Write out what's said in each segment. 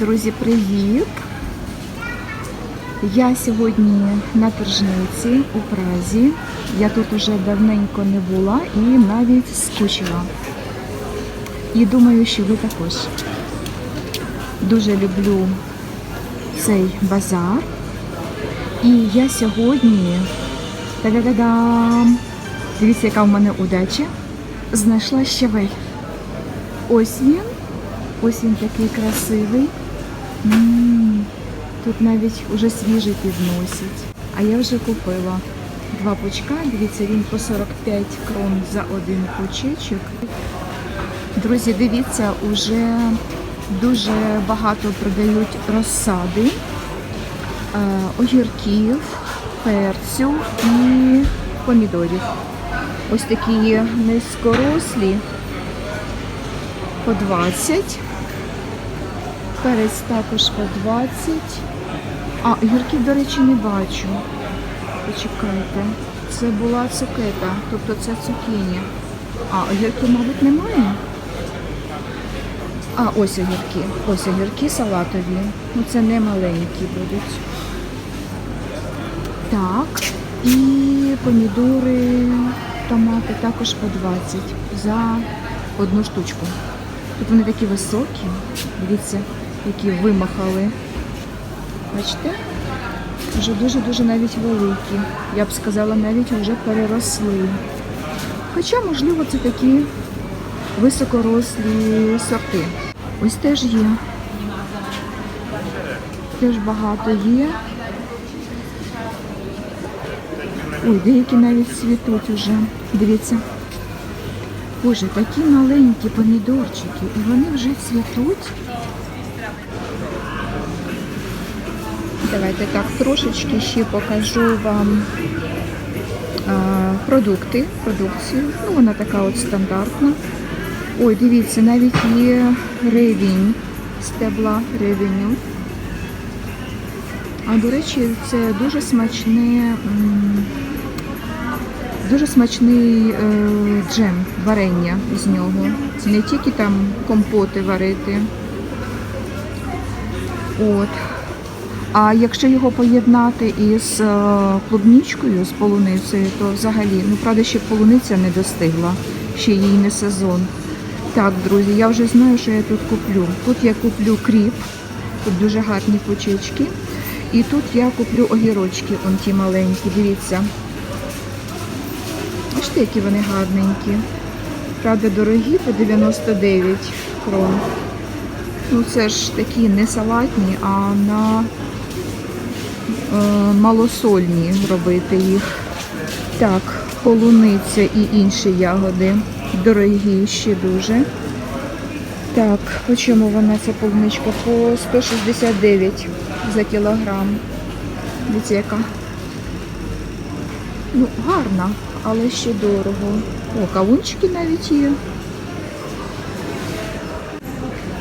Друзі, привіт! Я сьогодні на Тержниці у Празі. Я тут уже давненько не була і навіть скучила. І думаю, що ви також. Дуже люблю цей базар. І я сьогодні та-да-да-дам! Дивіться, яка в мене удача. Знайшла щавель. Ось він. Ось він такий красивий. М, Тут навіть уже свіжий підносять. А я вже купила два пучка. Дивіться, він по 45 крон за один пучечок. Друзі, дивіться, уже дуже багато продають розсади, е, огірків, перцю і помідорів. Ось такі низькорослі по 20. Перець також по 20. А, огірків, до речі, не бачу. Почекайте. Це була цукета, тобто це цукіні. А, огірків, мабуть, немає. А, ось огірки. Ось огірки салатові. Ну, це не маленькі будуть. Так. І помідори, томати також по 20 за одну штучку. Тут вони такі високі. Дивіться, які вимахали. Бачите? Вже дуже-дуже навіть великі. Я б сказала, навіть вже переросли. Хоча, можливо, це такі високорослі сорти. Ось теж є. Теж багато є. Ой, деякі навіть цвітуть уже. Дивіться. Боже, такі маленькі помідорчики, і вони вже цвітуть. Давайте так трошечки ще покажу вам а, продукти, продукцію. Ну, вона така от стандартна. Ой, дивіться, навіть є ревінь, стебла ревеню. А до речі, це дуже смачне, дуже смачний е, джем, варення з нього. Це не тільки там компоти варити. От. А якщо його поєднати із е, клубнічкою, з полуницею, то взагалі, ну правда, ще полуниця не достигла, ще їй не сезон. Так, друзі, я вже знаю, що я тут куплю. Тут я куплю кріп, тут дуже гарні почечки. І тут я куплю огірочки, он ті маленькі, дивіться. Бачите, які вони гарненькі. Правда, дорогі по 99 крон. Ну, це ж такі не салатні, а на малосольні робити їх. Так, полуниця і інші ягоди. Дорогі ще дуже. Так, по чому вона ця полуничка? По 169 за кілограм. Дивіться, яка. Ну, гарна, але ще дорого. О, кавунчики навіть є.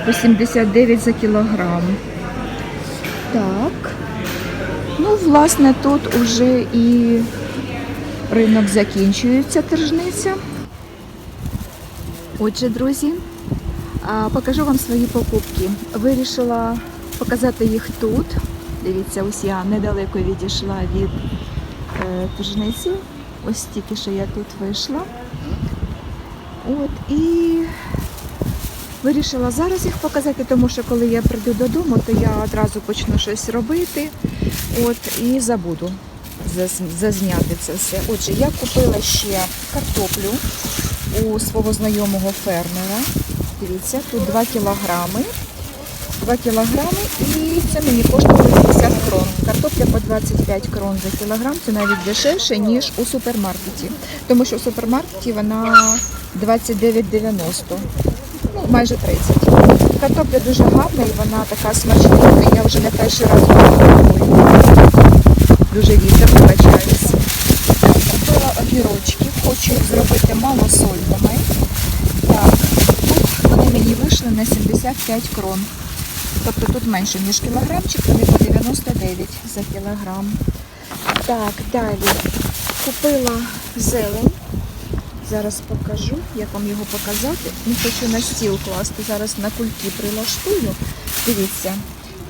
По 79 за кілограм. Так. Ну, власне, тут уже і ринок закінчується, тержниця. Отже, друзі, покажу вам свої покупки. Вирішила показати їх тут. Дивіться, ось я недалеко відійшла від е, тижниці. Ось тільки що я тут вийшла. От, і вирішила зараз їх показати, тому що коли я прийду додому, то я одразу почну щось робити. От, і забуду зазняти це все. Отже, я купила ще картоплю у свого знайомого фермера. Дивіться, тут 2 кілограми. 2 кілограми і це мені коштувало 50 крон. Картопля по 25 крон за кілограм, це навіть дешевше, ніж у супермаркеті. Тому що в супермаркеті вона 29,90, ну майже 30. Картопля дуже гарна і вона така смачненька. Я вже не перший раз. Дуже вітер, вибачаюсь. Так, Купила огірочки, хочу їх зробити малосольними. Так, тут вони мені вийшли на 75 крон. Тобто тут менше, ніж кілограмчик, вони по 99 за кілограм. Так, далі купила зелень. Зараз покажу, як вам його показати. Не хочу на стіл класти. Зараз на кульки прилаштую. Дивіться.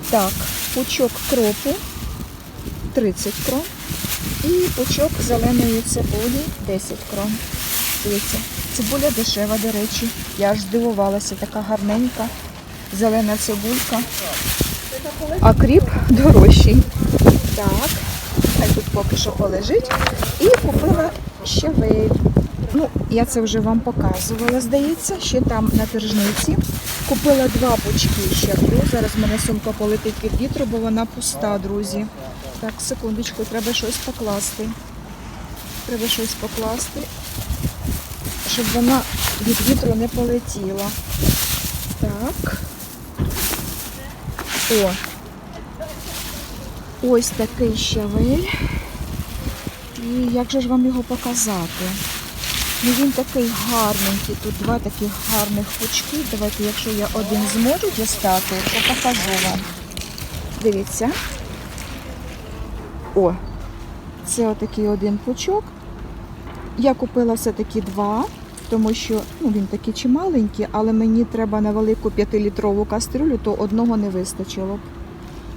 Так, пучок кропу 30 крон. І пучок зеленої цибулі 10 крон. Дивіться, цибуля дешева, до речі. Я аж здивувалася, така гарненька. Зелена цибулька. А кріп дорожчий. Так, хай тут поки що полежить. І купила щавель. Ну, я це вже вам показувала, здається, ще там на тержниці. Купила два пучки щавлю. Зараз в мене сумка полетить від вітру, бо вона пуста, друзі. Так, секундочку, треба щось покласти. Треба щось покласти, щоб вона від вітру не полетіла. Так. О. Ось такий щавель. І як же ж вам його показати? Ну він такий гарненький. Тут два таких гарних пучки. Давайте, якщо я один зможу дістати, то покажу вам. Дивіться. О, це отакий один пучок. Я купила все-таки два, тому що ну, він такий чималенький, але мені треба на велику 5-літрову кастрюлю, то одного не вистачило.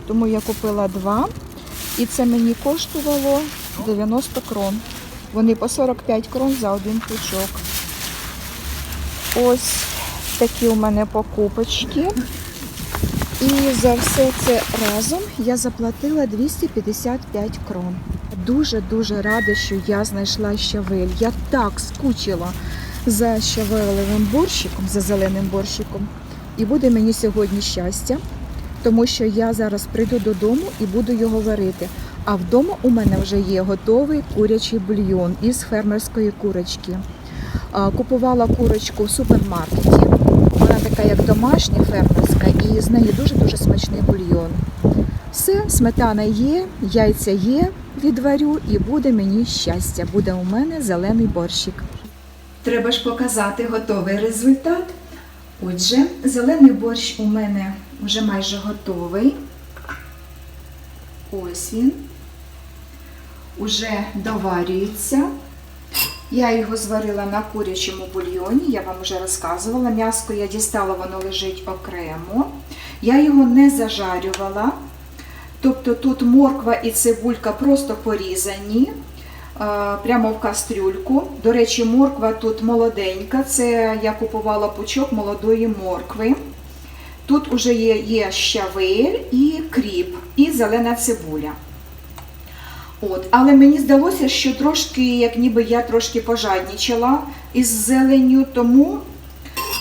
Тому я купила два. І це мені коштувало 90 крон. Вони по 45 крон за один пучок. Ось такі у мене покупочки. І за все це разом я заплатила 255 крон. Дуже-дуже рада, що я знайшла щавель. Я так скучила за щавелевим борщиком, за зеленим борщиком. І буде мені сьогодні щастя, тому що я зараз прийду додому і буду його варити. А вдома у мене вже є готовий курячий бульйон із фермерської курочки. Купувала курочку в супермаркеті. Вона така, як домашня, фермерська, і з неї дуже-дуже смачний бульйон. Все, сметана є, яйця є, відварю, і буде мені щастя. Буде у мене зелений борщик. Треба ж показати готовий результат. Отже, зелений борщ у мене вже майже готовий. Ось він. Уже доварюється. Я його зварила на курячому бульйоні, я вам вже розказувала. М'яско я дістала, воно лежить окремо. Я його не зажарювала. Тобто тут морква і цибулька просто порізані е, прямо в кастрюльку. До речі, морква тут молоденька. Це я купувала пучок молодої моркви. Тут вже є, є щавель і кріп, і зелена цибуля. От, але мені здалося, що трошки, як ніби я трошки пожаднічала із зеленню, тому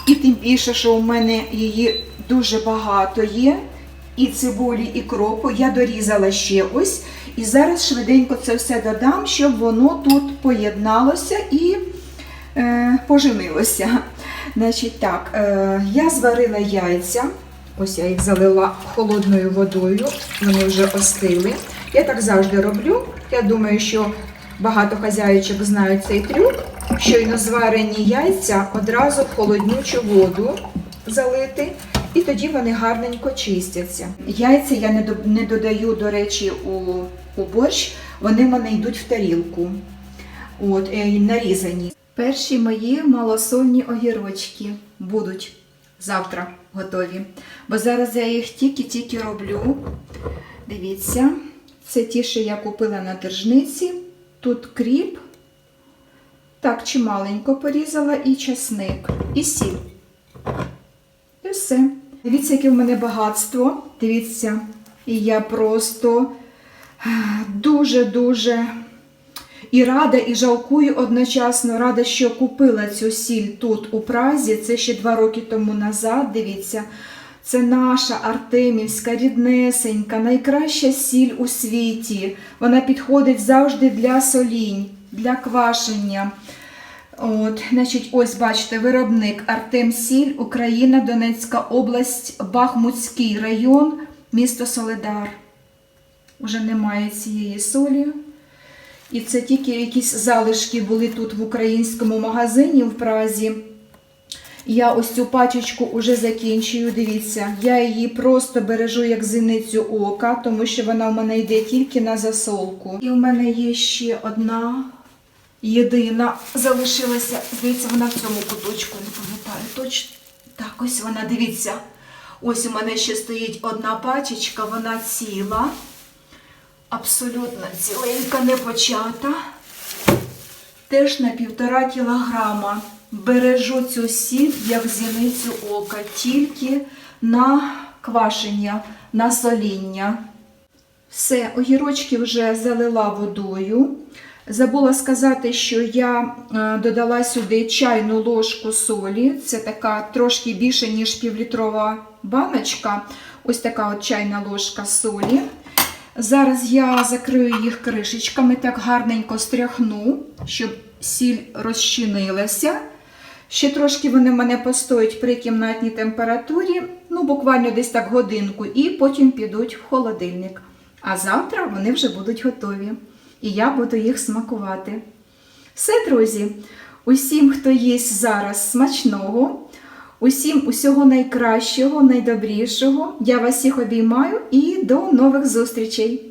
і тим більше, що у мене її дуже багато є. І цибулі, і кропу. Я дорізала ще ось. І зараз швиденько це все додам, щоб воно тут поєдналося і е, поженилося. Значить так, е, я зварила яйця. Ось я їх залила холодною водою, вони вже остили. Я так завжди роблю. Я думаю, що багато хазяїчок знають цей трюк. Щойно зварені яйця одразу в холоднючу воду залити, і тоді вони гарненько чистяться. Яйця я не, до- не додаю, до речі, у, у борщ, вони в мене йдуть в тарілку. От, е, нарізані. Перші мої малосольні огірочки будуть завтра готові. Бо зараз я їх тільки-тільки роблю. Дивіться, це ті, що я купила на держниці. Тут кріп. Так, чималенько порізала і часник, і сіль. І все. Дивіться, яке в мене багатство. Дивіться, і я просто дуже-дуже і рада, і жалкую одночасно. Рада, що купила цю сіль тут, у Празі. Це ще два роки тому назад. Дивіться. Це наша артемівська, ріднесенька, найкраща сіль у світі. Вона підходить завжди для солінь, для квашення. От, значить, ось бачите, виробник Артем Сіль, Україна, Донецька область, Бахмутський район, місто Соледар. Уже немає цієї солі. І це тільки якісь залишки були тут в українському магазині в Празі. Я ось цю пачечку вже закінчую. Дивіться, я її просто бережу як зіницю ока, тому що вона в мене йде тільки на засолку. І в мене є ще одна єдина залишилася. Здається, вона в цьому куточку, не пам'ятаю точно. Так, ось вона, дивіться. Ось у мене ще стоїть одна пачечка, вона ціла, абсолютно ціленька, не почата. Теж на півтора кілограма. Бережу цю сіль, як зіницю ока, тільки на квашення, на соління. Все, огірочки вже залила водою. Забула сказати, що я е, додала сюди чайну ложку солі. Це така трошки більше, ніж півлітрова баночка. Ось така от чайна ложка солі. Зараз я закрию їх кришечками, так гарненько стряхну, щоб сіль розчинилася. Ще трошки вони в мене постоять при кімнатній температурі, ну буквально десь так годинку, і потім підуть в холодильник. А завтра вони вже будуть готові. І я буду їх смакувати. Все, друзі, усім, хто їсть зараз смачного, усім усього найкращого, найдобрішого. Я вас всіх обіймаю і до нових зустрічей!